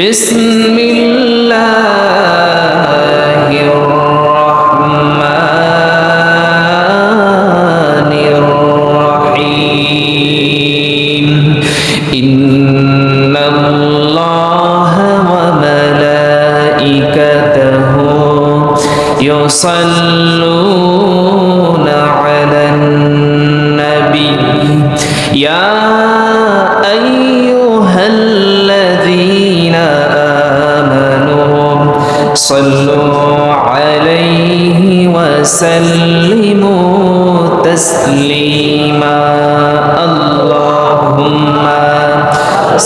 بسم الله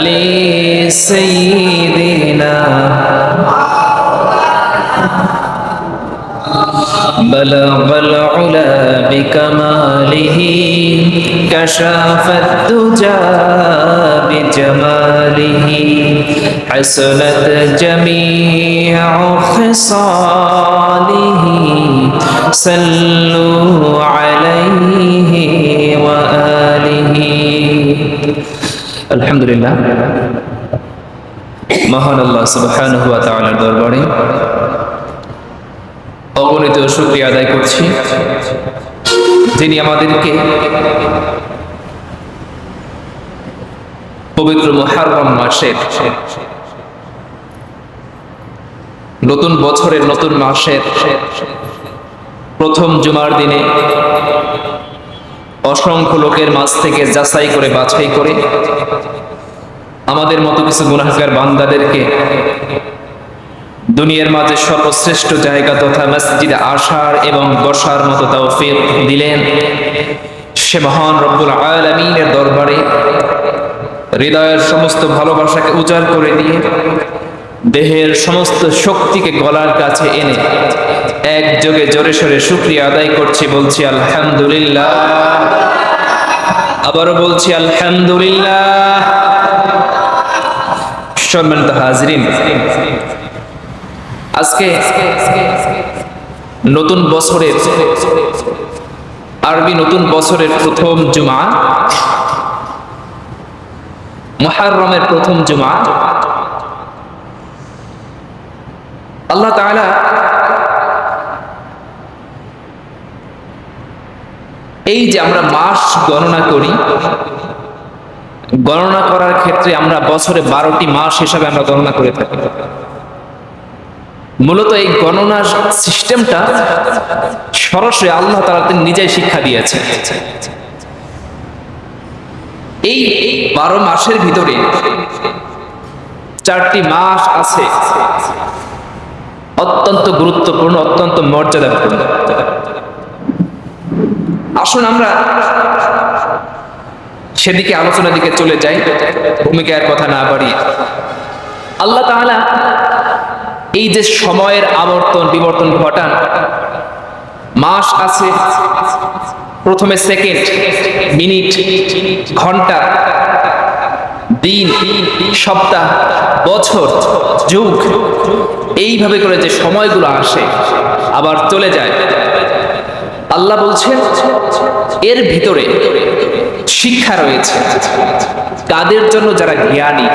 آل سيدنا بلغ العلا بكماله كشاف الدجى بجماله حسنت جميع خصاله صلوا عليه আলহামদুলিল্লাহ। মহান আল্লাহ সুবহান হুয়া তাআলার দরবারে অগণিত শুক্রিয়া আদায় করছি যিনি আমাদেরকে পবিত্র মহারম মাসের নতুন বছরের নতুন মাসের প্রথম জুমার দিনে অসংখ্য লোকের মাছ থেকে যাচাই করে বাছাই করে আমাদের মতো কিছু গুনাহগার বান্দাদেরকে দুনিয়ার মাঝে সর্বশ্রেষ্ঠ জায়গা তথা মসজিদে আসার এবং বসার মতো তৌফিক দিলেন সে মহান রব্বুল আলামিনের দরবারে। হৃদয়ের সমস্ত ভালোবাসাকে উজাড় করে দিয়ে দেহের সমস্ত শক্তিকে গলার কাছে এনে একযোগে জোরে সোরে শুক্রিয়া আদায় করছি, বলছি আলহামদুলিল্লাহ। আবারও বলছি আলহামদুলিল্লাহ। সম্মানিত হাজরিন আজকে নতুন বছরের আরবি নতুন বছরের প্রথম জুমা মহারমের প্রথম জুমা। আল্লাহ তাআলা এই যে আমরা মাস গণনা করি গণনা করার ক্ষেত্রে আমরা বছরে বারোটি মাস হিসাবে আমরা গণনা করে থাকি। মূলত এই গণনার সিস্টেমটা সরাসরি আল্লাহ তাআলা তিনি নিজেই শিক্ষা দিয়েছে। এই বারো মাসের ভিতরে চারটি মাস আছে। অত্যন্ত গুরুত্বপূর্ণ, অত্যন্ত মর্যাদাপূর্ণ। আসুন আমরা সেদিকে আলোচনার দিকে চলে যাই ভূমিকার কথা না বাড়িয়ে। আল্লাহ তাআলা এই যে সময়ের আবর্তন, বিবর্তন ঘটান, মাস আছে, প্রথমে সেকেন্ড, মিনিট, ঘণ্টা, দিন, সপ্তাহ, বছর, যুগ, এইভাবে করে যে সময়গুলো আসে, আবার চলে যায়। আল্লাহ বলছেন, এর ভিতরে শিক্ষা রয়েছে। তাদের জন্য যারা জ্ঞানী,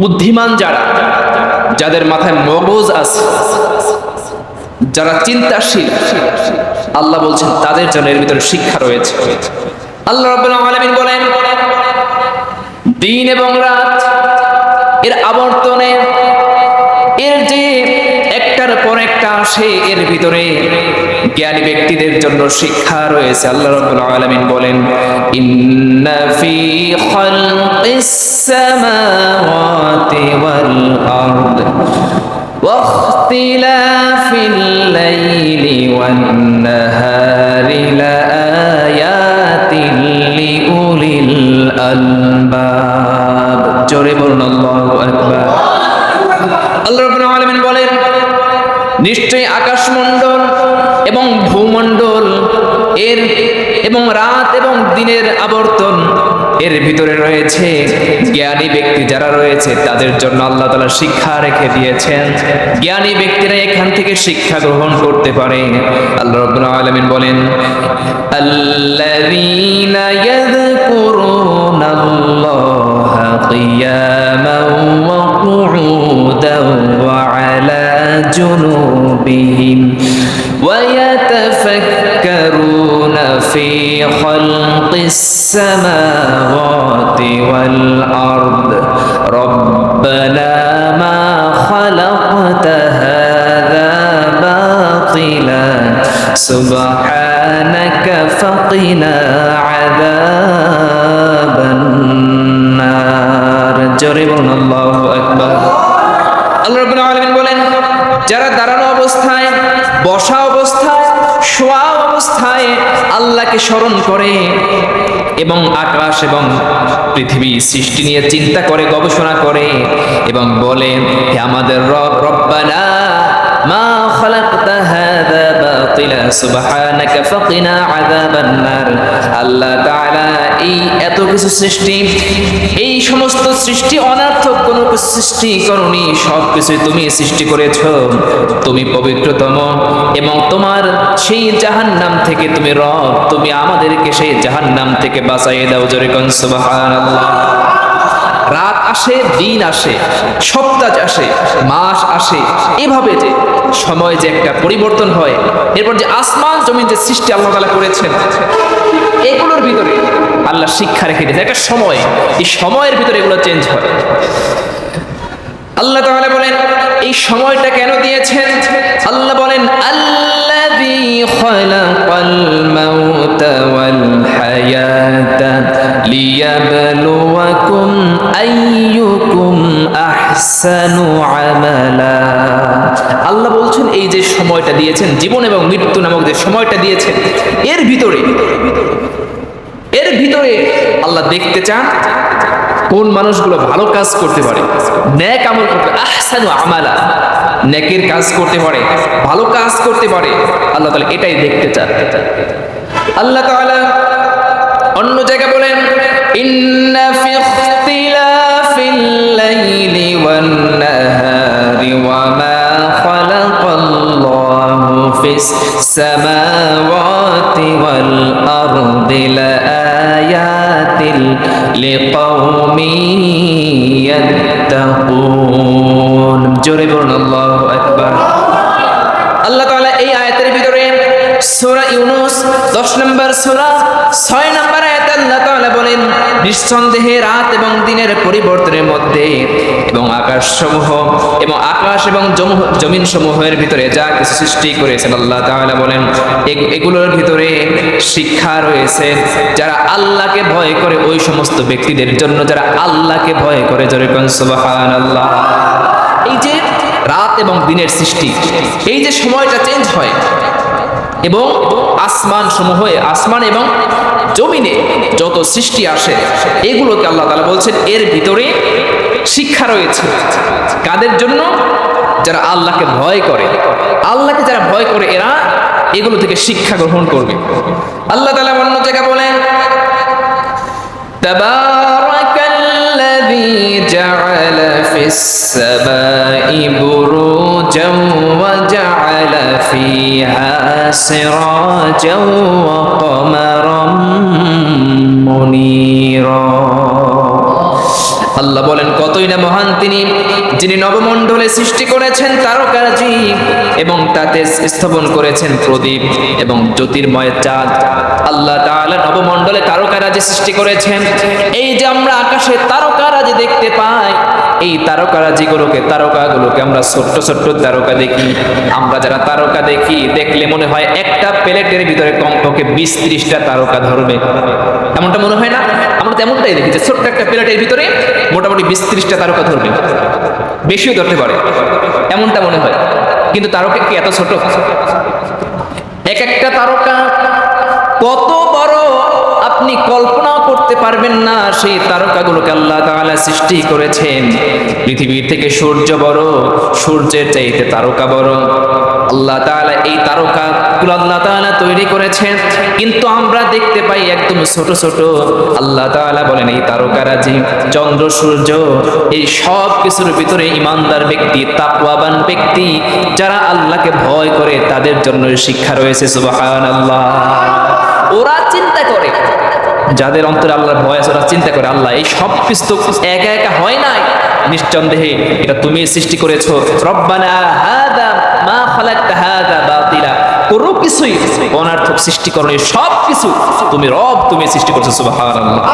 বুদ্ধিমান যারা, যাদের মাথায় মগজ আছে, যারা চিন্তাশীল, আল্লাহ বলছেন তাদের জন্য এর ভিতরে শিক্ষা রয়েছে। আল্লাহ রাব্বুল আলামিন বলেন, দিন এবং রাত এর আবর্তনে এর যে একটার পর একটা আসে, এর ভিতরে জ্ঞানী ব্যক্তিদের জন্য শিক্ষা রয়েছে আল্লাহ রাব্বুল আলামিন বলেন ইন্না ফি খালকিস সামাওয়াতি ওয়াল আরদ واختلاف الليل والنهار لآيات لأولي الألباب জোরে বলুন আল্লাহু আকবার আল্লাহ রাব্বুল আলামিন বলেন নিশ্চয়ই আকাশমণ্ডল এবং ভূমণ্ডল, এর এবং রাত এবং দিনের আবর্তন, এর ভিতরে রয়েছে জ্ঞানী ব্যক্তি যারা রয়েছে, তাদের জন্য আল্লাহ তাআলা শিক্ষা রেখে দিয়েছেন। জ্ঞানী ব্যক্তিরা এখান থেকে শিক্ষা গ্রহণ করতে পারে। আল্লাহ রাব্বুল আলামিন বলেন আল্লাহা কিয়ামান ওয়া qu'udan ওয়া আলা জুনুবিহিম ويتفكرون في خلق السماوات والأرض ربنا ما خلقت هذا باطلا سبحانك فقنا عذاب النار جربنا الله أكبر আল্লাহ রাব্বুল আলামিন বলেন যারা দাঁড়ানো অবস্থায় বসা অবস্থায় শোয়া অবস্থায় আল্লাহকে স্মরণ করে এবং আকাশ এবং পৃথিবী সৃষ্টি নিয়ে চিন্তা করে, গবেষণা করে এবং বলে আমাদের রব, রব্বানা মা খালাকতা হাদা বাতিলা, সুবহানাকা ফাকিনা আযাবান নার আল্লাহ তাআলা এই এত কিছু সৃষ্টি, এই সমস্ত সৃষ্টি অনার্থক কোনো সৃষ্টি করনি, সব কিছু তুমি সৃষ্টি করেছ। তুমি পবিত্রতম এবং তোমার সেই জাহান্নাম থেকে তুমি রব, তুমি আমাদেরকে সেই জাহান্নাম থেকে বাঁচাইয়ে দাও জোরে কোন, সুবহানাল্লাহ। রাত আসে, দিন আসে, সপ্তাহ আসে, মাস আসে। এভাবে যে সময় যে একটা পরিবর্তন হয়, এরপর যে আসমান, জমিন যে সৃষ্টি আল্লাহ তালা করেছেন, এগুলোর ভিতরে আল্লাহ শিক্ষা রেখে দিয়েছে একটা সময়, এই সময়ের ভিতরে এগুলো চেঞ্জ হয়। আল্লাহ তাআলা বলেন, এই সময়টা কেন দিয়েছেন? আল্লাহ বলেন ওয়াল আল্লাহ বলছেন, এই যে সময়টা দিয়েছেন, জীবন এবং মৃত্যু নামক যে সময়টা দিয়েছেন, এর ভিতরে এর ভিতরে আল্লাহ দেখতে চান কোন মানুষগুলো ভালো কাজ করতে পারে? ন্যাক আমল করতে আহসানু আমালা। নেকের কাজ করতে পারে, ভালো কাজ করতে পারে। আল্লাহ তাআলা এটাই দেখতে চান। আল্লাহ তাআলা অন্য জায়গায় বলেন, ইন্না ফি ইখতিলাফিল লাইলি ওয়ান নাহারি ওয়া মা খালাকাল্লাহু ফিস সামাওয়াতি ওয়াল আরদি লিকাউমিন يتقون. জোরে বলুন, আল্লাহু আকবার। আল্লাহ তাআলা এই আয়াতের ভিতরে সূরা ইউনূস 10 নম্বর সূরা 6 নম্বর আল্লাহ তাআলা বলেন, নিঃসন্দেহে রাত এবং দিনের পরিবর্তনের মধ্যে এবং আকাশ এবং আকাশ এবং জমিন সমূহের ভিতরে যা কিছু সৃষ্টি করেছেন, আল্লাহ তাআলা বলেন এগুলোর ভিতরে শিক্ষা রয়েছে। যারা আল্লাহকে ভয় করে, ওই সমস্ত ব্যক্তিদের জন্য যারা আল্লাহকে ভয় করে, জোরে সুবহানাল্লাহ। এই যে রাত এবং দিনের সৃষ্টি, এই যে সময়টা চেঞ্জ হয় এবং আসমান সমূহে আসমান এবং জমিনে যত সৃষ্টি আসে, এগুলোকে আল্লাহ তালা বলছেন, এর ভিতরে শিক্ষা রয়েছে। কাদের জন্য? যারা আল্লাহকে ভয় করে। আল্লাহকে যারা ভয় করে, এরা এগুলো থেকে শিক্ষা গ্রহণ করবে। আল্লাহ তালা অন্য জায়গা বলেন الذي جعل في السماء بروجا وجعل فيها سراجا وقمرا منيرا. আল্লাহ বলেন, কতই না মহান তিনি, যিনি নবমণ্ডলে সৃষ্টি করেছেন তারকারাজি এবং তাতে স্থাপন করেছেন প্রদীপ এবং জ্যোতির্ময় চাঁদ। আল্লাহ তাআলা নবমণ্ডলে তারকারাজি সৃষ্টি করেছেন। এই যে আমরা আকাশে তারকারাজি দেখতে পাই, এই তারকারাজিগুলোকে, তারকাগুলোকে আমরা ছোট্ট ছোট্ট তারকা দেখি। আমরা যারা তারকা দেখি, দেখলে মনে হয় একটা প্লেটের ভিতরে কমপক্ষে বিশ ত্রিশটা তারকা ধরবে। এমনটা মনে হয় না? আমরা তেমনটাই দেখি যে ছোট্ট একটা প্লেটের ভিতরে মোটামুটি বিশ ত্রিশটা তারকা ধরবে। বেশিও ধরতে পারে, এমনটা মনে হয়। কিন্তু তারকা কি এত ছোট? এক একটা তারকা কত বড় আপনি কল্পনাও করতে পারবেন না, সেই তারকাগুলোকে আল্লাহ তাআলা সৃষ্টি করেছেন। পৃথিবীর থেকে সূর্য বড়, সূর্যের চাইতে তারকা বড়। আল্লাহ তাআলা এই তারকাগুলো আল্লাহ তাআলা তৈরি করেছেন। কিন্তু আমরা দেখতে পাই একদম ছোট ছোট আল্লাহ তাআলা বলেন, এই তারকারাজি চন্দ্র, সূর্য, এই সব কিছুর ভিতরে ইমানদার ব্যক্তি, তাকওয়াবান ব্যক্তি, যারা আল্লাহকে ভয় করে, তাদের জন্য শিক্ষা রয়েছে, সুবহানাল্লাহ। ওরা চিন্তা করে। যাদের অন্তরে আল্লাহর ভয় আছে, ওরা চিন্তা করে, আল্লাহ, এই সব কিছু তো একা একা হয় নাই। নিঃসন্দেহে এটা তুমি সৃষ্টি করেছ। রব্বানা হাদা কোনো কিছুই অনার্থক সৃষ্টি করো সব কিছু তুমি রব তুমি সৃষ্টি করছ, সুবহানাল্লাহ।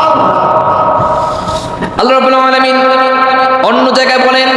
আল্লাহ রাব্বুল আলামিন অন্য জায়গায় বলেন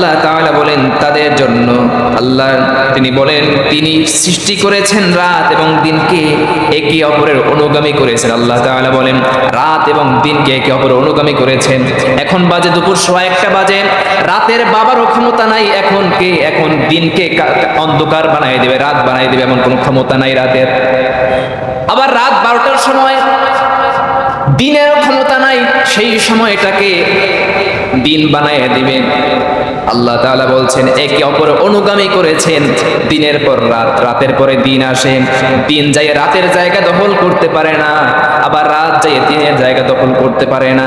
আল্লাহ তাআলা বলেন তাদের জন্য। আল্লাহ তিনি বলেন, তিনি সৃষ্টি করেছেন রাত এবং দিনকে একে অপরের অনুগামী করেছেন। আল্লাহ তাআলা বলেন, রাত এবং দিনকে একে অপরের অনুগামী করেছেন। এখন বাজে দুপুর, সোয়া একটা বাজে। রাতের বাবারও ক্ষমতা নাই, এখন কে? এখন দিনকে অন্ধকার বানাই দেবে, রাত বানাই দেবে, এমন কোনো ক্ষমতা নাই রাতের। আবার রাত বারোটার সময় দিনেরও ক্ষমতা নাই, সেই সময়টাকে দিন বানায় দিবে। আল্লাহ তালা বলছেন, একে অপর অনুগামী করেছেন। দিনের পর রাত, রাতের পরে দিন আসে। দিন যাইয়ে রাতের জায়গা দখল করতে পারে না, আবার রাত যাইয়ে দিনের জায়গা দখল করতে পারে না।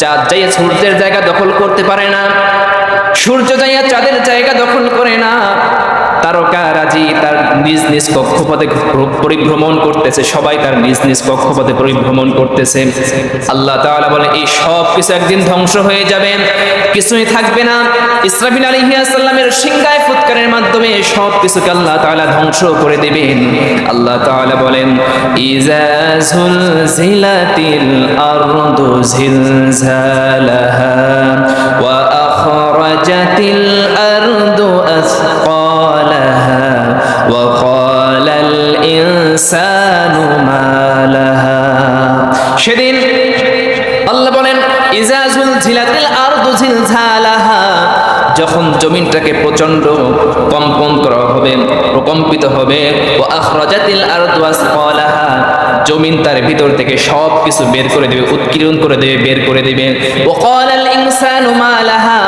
চাঁদ যাইয়ে সূর্যের জায়গা দখল করতে পারে না, সূর্য যাইয়া চাঁদের জায়গা দখল করে না। তারকারাজি তার নিজ নিজ কক্ষপথে পরিভ্রমণ করতেছে। সবাই তার নিজ নিজ কক্ষপথে পরিভ্রমণ করতেছে। আল্লাহ তাআলা বলে, এই সব কিছু একদিন ধ্বংস হয়ে যাবে। কিছুই থাকবে না। ইসরাফিল ফুৎকারের মাধ্যমে সব কিছুকে আল্লাহ তাআলা ধ্বংস করে দেবেন। আল্লাহ তাআলা বলেন ইজা জুলজিলাতিল আরদু জিলজালাহা ওয়া আখরাজাতিল وقال الإنسان ما لها সেদিন আল্লাহ বলেন ইজাজুল ঝিলাতিল আরদু ঝিলঝালাহা যখন জমিনটাকে প্রচন্ড কম্পন করা হবে প্রকম্পিত হবে ও আখরাজাতিল আরদু আসফালাহা জমিন তার ভিতর থেকে সব কিছু বের করে দেবে উৎকিরণ করে দেবে বের করে দেবে ও ক্বালাল ইনসানু মা লাহা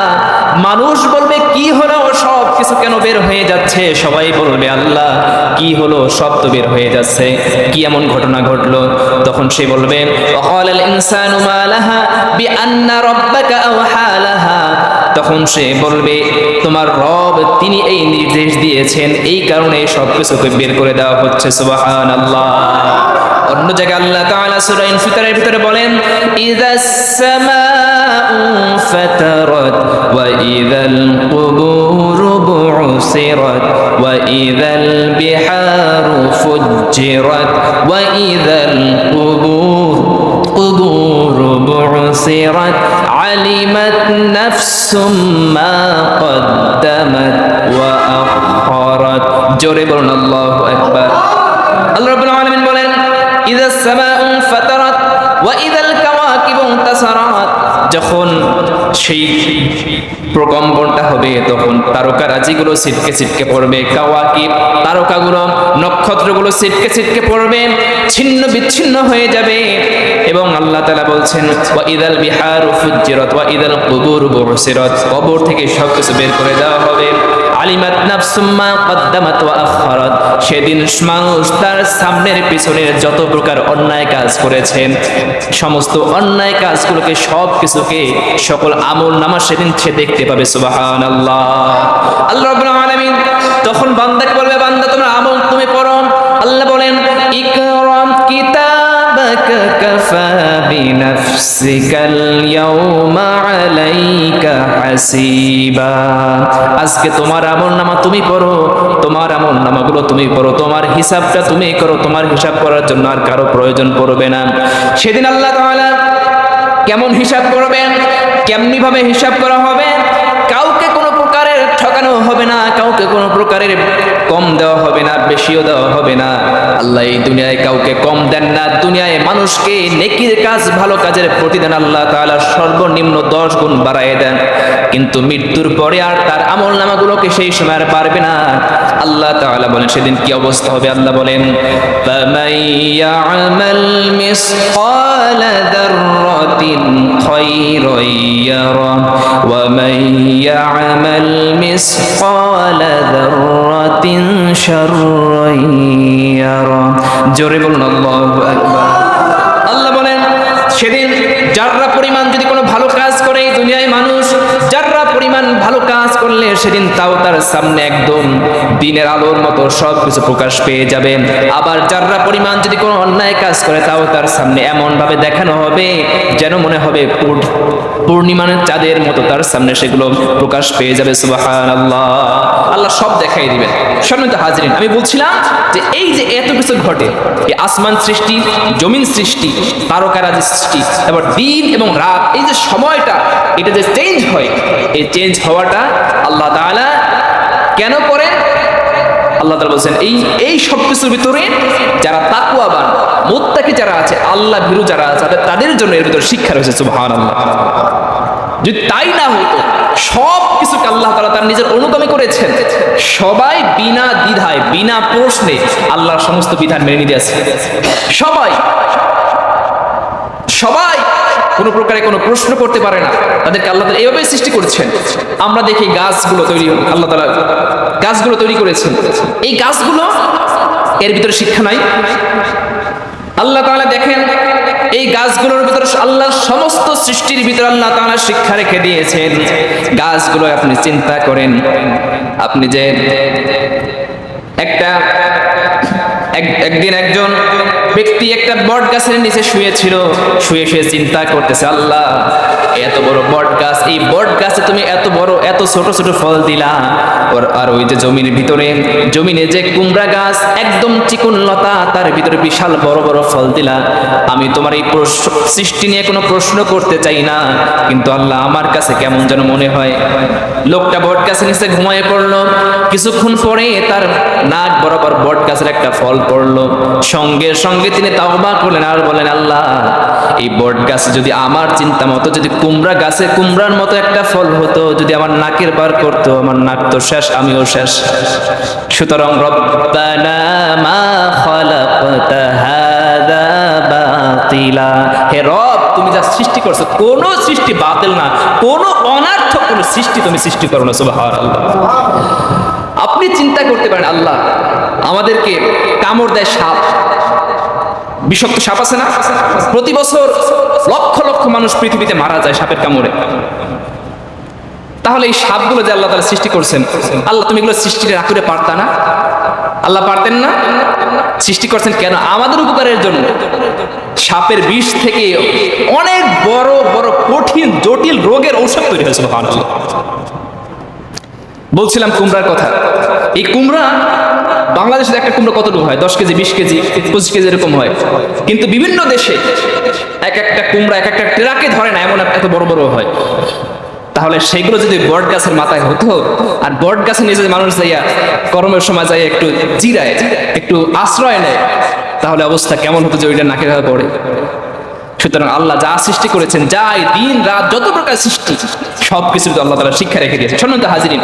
মানুষ বলবে, কি হলো সব? কিছু কেন বের হয়ে যাচ্ছে? সবাই বলবে, আল্লাহ, কি হলো? সব তো বের হয়ে যাচ্ছে। কি এমন ঘটনা ঘটলো? তখন সে বলবে অকাল ইনসানু মালাহা বি আন্না রব্বাকা আওহা তখন সে বলবে, তোমার রব, তিনি এই নির্দেশ দিয়েছেন, এই কারণে সব কিছুকে বের করে দেওয়া হচ্ছে সুবাহান আল্লাহ অন্য জায়গায় আল্লাহ তাআলা সূরা ইনফিতারের ভিতরে বলেন ইযাস সামাউ ফাতারাত, ওয়া ইযাল কুবুরু বুসিরাত, ওয়া ইযাল বিহারু ফুজ্জিরাত, ওয়া ইযাল কুবুর, কুবুরু বুসিরাত। علمت نفس ما قدمت وأخرت জোরে বলুন আল্লাহু আকবার আল্লাহ রাব্বুল আলামিন বলেন ইযা সামাউ ফাতারাত ওয়া ইযাল কাওয়াকিবু তাসারাত যখন সেই প্রকম্পনটা হবে, তখন তারকারাজিগুলো ছিটকে ছিটকে পড়বে, কাওয়াকি তারকাগুলো, নক্ষত্রগুলো ছিটকে ছিটকে পড়বে, ছিন্ন বিচ্ছিন্ন হয়ে যাবে। এবং আল্লাহ তালা বলছেন ওয়া ইদাল বিহারু ফুজিরত ওয়া ইদাল কুবুর বুসিরাত কবর থেকে সব কিছু বের করে দেওয়া হবে। আলিমাত নাফসুম্মা কদ্দামাত ওয়া আখারাত সেদিন মানুষ তার সামনের পিছনের যত প্রকার অন্যায় কাজ করেছেন সমস্ত অন্যায় কাজগুলোকে সব কিছুকে সকল আমল নামা সেদিন সে দেখতে পাবে, সুবহানাল্লাহ। আল্লাহ রাব্বুল আলামিন তখন বান্দাকে বলবে? বান্দা, তোমার আমল তুমি পড়ো। আল্লাহ বলেন, ইকরাম কিতাবাকা কাফা বিনাফসিকাল ইয়াউমা আলাইকা হাসিবা আজকে তোমার আমল নামা তুমি পড়ো তোমার আমল নামাগুলো তুমি করো, তোমার হিসাবটা তুমি করো, তোমার হিসাব করার জন্য আর কারও প্রয়োজন পড়বে না। সেদিন আল্লাহ তাআলা কেমন হিসাব করবেন কেমনি ভাবে হিসাব করা হবে? দেওয়া হবে না, কাউকে কোন প্রকারের কম দেওয়া হবে না, বেশিও দেওয়া হবে না। আল্লাহ এই দুনিয়ায় কাউকে কম দেন না। দুনিয়ায় মানুষকে নেকির কাজ, ভালো কাজের প্রতিদান আল্লাহ তাআলা সর্বনিম্ন দশ গুণ বাড়ায় দেন। কিন্তু মৃত্যুর পরে আর তার আমল নামাগুলোকে সেই সময় আর পারবে না। আল্লাহ তাআলা বলেন, সেদিন কি অবস্থা হবে আল্লাহ বলেন আমাল মিসকাল দাররাতিন খায়রান ইয়ারা, ওয়া মান ইয়ামাল مِثْقَالَ ذَرَّةٍ شَرًّا يَرَهُ জোরে বলুন আল্লাহু আকবার আল্লাহ বলেন সেদিন যাররা পরিমাণ যদি কোনো ভালো কাজ করে এই দুনিয়ায় মানুষ যাররা পরিমাণ ভালো কাজ করলে সেদিন তাও তার সামনে একদম দিনের আলোর মতো সব কিছু প্রকাশ পেয়ে যাবে। আবার যাররা পরিমাণ যদি কোনো অন্যায় কাজ করে, তাও তার সামনে এমন ভাবে দেখানো হবে যেন মনে হবে পূর- পূর্ণিমার চাঁদের মতো তার সামনে সেগুলো প্রকাশ পেয়ে যাবে। সুবাহান আল্লাহ আল্লাহ সব দেখাই দিবেন। সম্মানিত হাজরিন, আমি বলছিলাম যে এই যে এত কিছু ঘটে, এই আসমান সৃষ্টি, জমিন সৃষ্টি, তারকারাজি সৃষ্টি, তারপর দিন এবং রাত, এই যে সময়টা, এটা যে চেঞ্জ হয় এই চেঞ্জ হওয়াটা আল্লাহ তাআলা কেন করেন? আল্লাহ তাআলা বলছেন, এই এই সব কিছুর ভিতরে যারা তাকুয়াবান মুত্তাকি যারা আছে, আল্লাহ ভীরু যারা আছে, তাদের- জন্য এর ভিতরে শিক্ষা রয়েছে, সুবহানাল্লাহ। যদি তাই না হতো সব কিছুকে আল্লাহ তাআলা তার নিজের অনুগামী করেছেন, সবাই বিনা দ্বিধায়, বিনা প্রশ্নে আল্লাহর সমস্ত বিধান মেনে নিতে আছে। সবাই সবাই কোনো প্রকারে কোনো প্রশ্ন করতে পারে না। তাদেরকে আল্লাহ তাআলা এভাবে সৃষ্টি করছেন। আমরা দেখি গাছগুলো তৈরি আল্লাহ তালা গাছগুলো তৈরি করেছেন। এই গাছগুলো এর ভিতরে শিক্ষা নাই। আল্লাহ তাআলা দেখেন, এই গাছগুলোর ভিতরে আল্লাহ সমস্ত সৃষ্টির ভিতরে আল্লাহ তাআলা শিক্ষা রেখে দিয়েছেন। গাছগুলো আপনি চিন্তা করেন। আপনি যে একটা এক- একদিন একজন ব্যক্তি একটা বট গাছের নিচে শুয়েছিল, শুয়ে শুয়ে চিন্তা করতেছে, আল্লাহ এত বড় বট গাছ, এই বট গাছে তুমি এত বড়, এত ছোট ছোট ফল দিলা? ওর, আর ওই যে জমির ভিতরে, জমিনে যে কুমড়া গাছ, একদম চিকুন লতা, তার ভিতরে বিশাল বড় বড় ফল দিলা। আমি তোমার এই সৃষ্টি নিয়ে কোনো প্রশ্ন করতে চাই না, কিন্তু আল্লাহ আমার কাছে কেমন যেন মনে হয়, লোকটা বট গাছের নিচে ঘুমায় পড়ল। কিছুক্ষণ পরে তার নাক বরাবর বট গাছের একটা ফল পড়ল। সঙ্গে সঙ্গে তিনি তাওবা করলেন আর বলেন, আল্লাহ, এই বট গাছে যদি আমার চিন্তা মতো, যদি কুমড়া গাছে কুমড়ার মতো একটা ফল হতো, যদি আমার নাকের বার করতো, আমার নাক তো শেষ, আমিও শেষ। সুতরাং রব্বানা মা খালাকতা বাতিলা। হে রব, তুমি যা সৃষ্টি করছ, কোন সৃষ্টি বাতিল না। কোন অনার্থক কোন সৃষ্টি তুমি সৃষ্টি করো না সুবাহার আল্লাহ আপনি চিন্তা করতে পারেন, আল্লাহ আমাদেরকে কামড় দেয় সাপ। বিষাক্ত সাপ আছে না? প্রতি বছর লক্ষ লক্ষ মানুষ পৃথিবীতে মারা যায় সাপের কামড়ে। তাহলে এই সাপগুলো যে আল্লাহ তালা সৃষ্টি করছেন, আল্লাহ তুমি এগুলো সৃষ্টি করে পারতা না? আল্লাহ পারতেন না? সৃষ্টি করছেন কেন? আমাদের উপকারের জন্য। সাপের বিষ থেকে অনেক বড় বড় কঠিন, জটিল রোগের ঔষধ তৈরি হয়েছিল। বলছিলাম কুমড়ার কথা। এই কুমড়া বাংলাদেশের একটা কুমড়ো কতটুকু হয় দশ কেজি বিশ কেজি পঁচিশ কেজি এরকম হয় কিন্তু বিভিন্ন দেশে এক একটা কুমড়া এক একটা ট্রাকে ধরে না এমন এত বড় বড় হয় তাহলে সেগুলো যদি বট গাছের মাথায় হতো আর বট গাছের নিচে মানুষ যাইয়া গরমের সময় যাইয়া একটু জিরায় একটু আশ্রয় নেয় তাহলে অবস্থা কেমন হতো যে ওইটা নাকে হয়ে পড়ে সুতরাং আল্লাহ যা সৃষ্টি করেছেন যাই দিন রাত যত প্রকার সৃষ্টি সব কিছু আল্লাহ তালা শিক্ষা রেখে দিয়েছে সম্মানিত হাজিরিন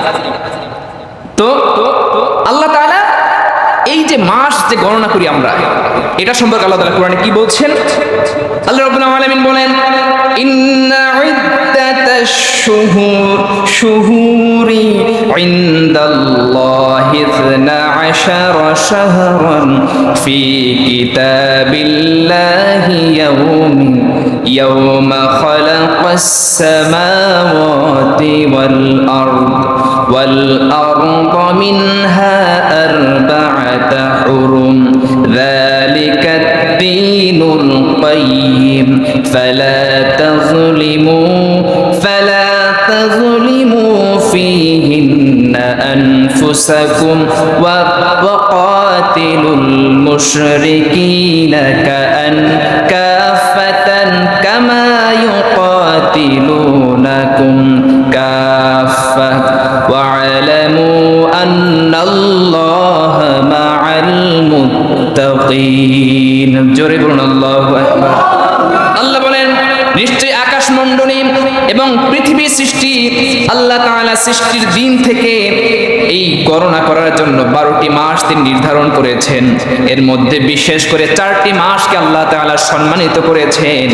তো আল্লাহ এই যে মাস যে গণনা করি আমরা এটা সম্পর্কে আল্লাহ তাআলা কোরআনে কি বলছেন আল্লাহ রাব্বুল আলামিন বলেন ইন্না ইদ্দাতাশ শুহুর শুহুরি ইনদাল্লাহি 12 শাহরান ফি কিতাবিল্লাহি ইয়াউমিন يوم خلق السماوات والأرض والأرض منها أربعة حرم. ذلك الدين القيم. فلا تظلموا فلا تظلموا فيهن أنفسكم وقاتلوا المشركين كأن كافة গণনা করার জন্য বারোটি মাস তিনি নির্ধারণ করেছেন। এর মধ্যে বিশেষ করে চারটি মাসকে আল্লাহ তাআলা সম্মানিত করেছেন।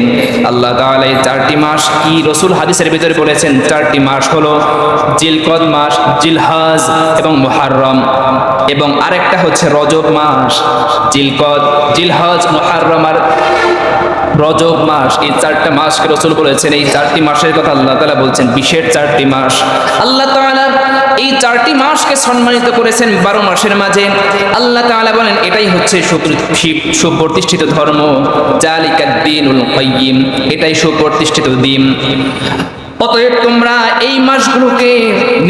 আল্লাহ তাআলা এই চারটি মাস কি রসুল হাদিসের ভিতরে বলেছেন? চারটি মাস হলো জিলকদ মাস, জিলহাজ এবং মুহাররম। এবং আরেকটা হচ্ছে রজব মাস। জিলকদ, জিলহাজ, মুহাররম আর রজব মাস এই চারটা মাসকে রসুল বলেছেন। এই চারটি মাসের কথা আল্লাহ তালা বলছেন। বিশেষ চারটি মাস। আল্লাহ তাআলা এই চারটি মাসকে সম্মানিত করেছেন বারো মাসের মাঝে। আল্লাহ তাআলা বলেন, এটাই হচ্ছে সুপ্রতিষ্ঠিত ধর্ম। জালিকা দিনুল কাইয়িম এটাই সুপ্রতিষ্ঠিত দিন অতএব তোমরা এই মাসগুলোকে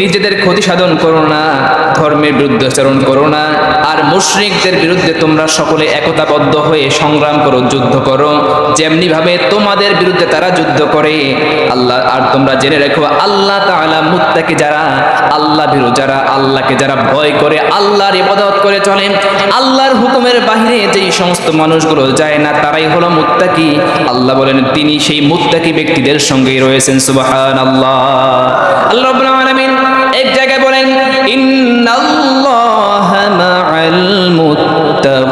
নিজেদের ক্ষতি সাধন করো না, ধর্মের বিরুদ্ধে আচরণ করো না। আর মুশরিকদের বিরুদ্ধে তোমরা সকলে একতাবদ্ধ হয়ে সংগ্রাম করো, যুদ্ধ করো। যেমনি ভাবে তোমাদের বিরুদ্ধে তারা যুদ্ধ করে, আল্লাহ, আর তোমরা জেনে রাখো, আল্লাহ তাআলা মুত্তাকি যারা, আল্লাহ ভীরু যারা, আল্লাহকে যারা ভয় করে, আল্লাহর ইবাদত করে চলে। আল্লাহর হুকুমের বাহিরে যেই সমস্ত মানুষগুলো যায় না, তারাই হলো মুত্তাকি। আল্লাহ বলেন, তিনি সেই মুত্তাকি ব্যক্তিদের সঙ্গেই রয়েছেন, সুবহানাল্লাহ। আল্লাহ রাব্বুল আলামিন এক জায়গায়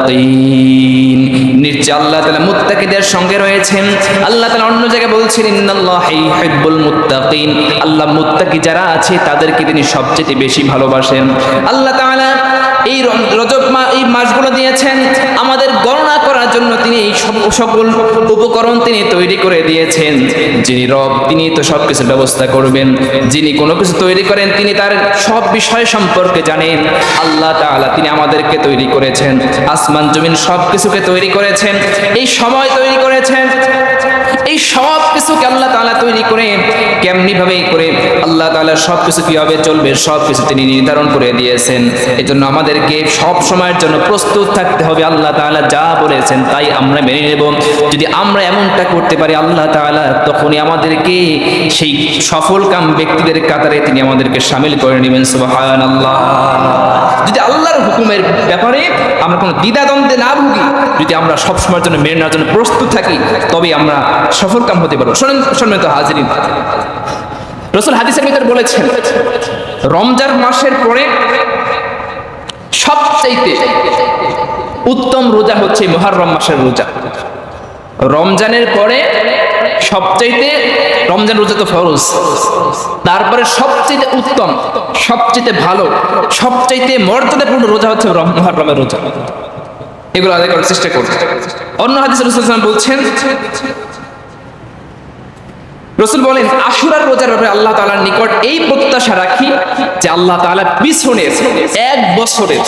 মুত্তাকিন নিশ্চয় আল্লাহ তাআলা মুত্তাকিদের সঙ্গে রয়েছেন। আল্লাহ তাআলা অন্য জায়গায় বলছেন, ইন্নাল্লাহা ইউহিব্বুল মুত্তাকিন। আল্লাহ মুত্তাকি যারা আছে, তাদেরকে তিনি সবচেয়ে বেশি ভালোবাসেন। আল্লাহ তাআলা এই রজব মা, এই মাসগুলো দিয়েছেন। আমাদের গণনা করার জন্য তিনি এই সকল উপকরণ তিনি তৈরি করে দিয়েছেন। যিনি রব, তিনি তো সব কিছু ব্যবস্থা করবেন। যিনি কোনো কিছু তৈরি করেন, তিনি তার সব বিষয় সম্পর্কে জানেন। আল্লাহ তাআলা তিনি আমাদেরকে তৈরি করেছেন। আসমান, জমিন সব কিছুকে তৈরি করেছেন। এই সময় তৈরি করেছেন। এই সব কিছুকে আল্লাহ তাআলা তৈরি করে কেমনি ভাবে করে, আল্লাহ তাআলা সব কিছু কীভাবে চলবে, সব কিছু তিনি নির্ধারণ করে দিয়েছেন। এজন্য আমাদেরকে সব সময়ের জন্য প্রস্তুত থাকতে হবে, আল্লাহ তাআলা যা বলেছেন তাই আমরা মেনে নেব। যদি আমরা এমনটা করতে পারি, আল্লাহ তাআলা তখনই আমাদেরকে সেই সফল কাম ব্যক্তিদের কাতারে তিনি আমাদেরকে সামিল করে নেবেন, সুবহানাল্লাহ। যদি আল্লাহর হুকুমের ব্যাপারে আমরা কোনো দ্বিধাদ্বন্দ্বে না ভুগি। যদি আমরা সবসময়ের জন্য মেনে নেওয়ার জন্য প্রস্তুত থাকি তবে আমরা সফল কাম হতে পারব। শোনেন, সম্মানিত রসুল হাদিসের ভিতর বলেছেন, রমজান মাসের পরে সবচাইতে উত্তম রোজা হচ্ছে মহারম মাসের রোজা। রমজানের পরে সবচাইতে রমজান রোজা তো ফরজ। তারপরে সবচাইতে উত্তম, সবচাইতে ভালো, সবচাইতে মর্যাদাপূর্ণ রোজা হচ্ছে রম- মুহররমের রোজা। এগুলো আদায় করার চেষ্টা করছে অন্য হাদিস রসুল বলছেন, রসুল বলেন, আশুরার রোজার ব্যাপারে আল্লাহ তাআলার নিকট এই প্রত্যাশা রাখি যে আল্লাহ তাআলা পিছনের এক বছরের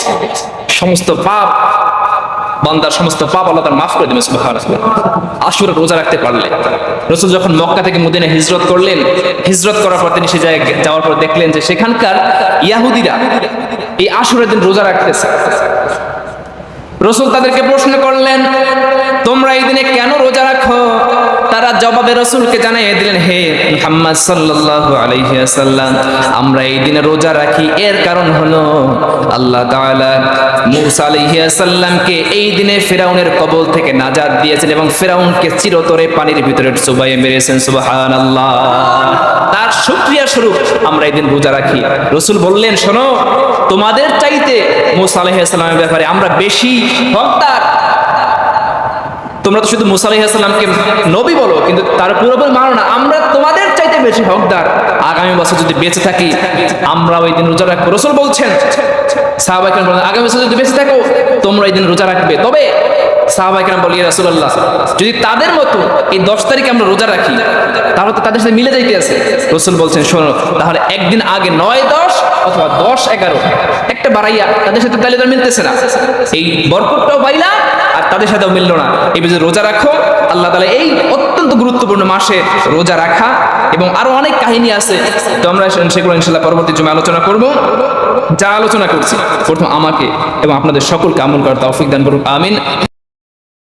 সমস্ত পাপ বান্দার সমস্ত পাপ আল্লাহ তার মাফ করে দেবেন, সুবহানাল্লাহ। আশুরার রোজা রাখতে পারলে। রসুল যখন মক্কা থেকে মদিনা হিজরত করলেন, হিজরত করার পর তিনি সে জায়গায় যাওয়ার পর দেখলেন যে সেখানকার ইয়াহুদিরা এই আশুরের দিন রোজা রাখতেছে। রসুল তাদেরকে প্রশ্ন করলেন, তোমরা এই দিনে কেন রোজা রাখো? তারা জবাবে রসুলকে জানাই দিলেন, হে মুহাম্মদ সাল্লাল্লাহু আলাইহি আমরা এই দিনে রোজা রাখি। এর কারণ হলো আল্লাহ তাআলা মূসা এই দিনে ফেরাউনের কবল থেকে নাজাত দিয়েছেন এবং ফেরাউনকে চিরতরে পানির ভিতরে চুবাইয়ে মেরেছেন। সুবহানাল্লাহ। তার শুকরিয়া স্বরূপ আমরা এই দিন রোজা রাখি। রসুল বললেন, শোনো, তোমাদের চাইতে মুসা আলাইহিসসালামের ব্যাপারে আমরা বেশি হকদার। তোমরা তো শুধু মুসা নবী বলো, কিন্তু তার পুরোপুরি মানো না। আমরা তোমাদের চাইতে বেশি হকদার। আগামী বছর যদি বেঁচে থাকি, আমরা ওই দিন রোজা রাখব। রসুল বলছেন আগামী বছর যদি বেঁচে থাকো, তোমরা এই দিন রোজা রাখবে। তবে যদি তাদের মতো এই দশ তারিখে আমরা রোজা রাখি, তাহলে তো তাদের সাথে মিলে যাইতে আছে। রসুল বলছেন, শোনো, তাহলে একদিন আগে নয় দশ অথবা দশ এগারো, একটা বাড়াইয়া তাদের সাথে তাহলে মিলতেছে না। এই বরকতটাও পাইলা তাদের সাথেও মিলল না। এই বিষয়ে রোজা রাখো। আল্লাহ তালা এই অত্যন্ত গুরুত্বপূর্ণ মাসে রোজা রাখা এবং আরও অনেক কাহিনী আছে। তো আমরা সেগুলো ইনশাল্লাহ পরবর্তী জমে আলোচনা করব। যা আলোচনা করছি, প্রথম আমাকে এবং আপনাদের সকলকে আমল করার তৌফিক দান করুন। আমিন।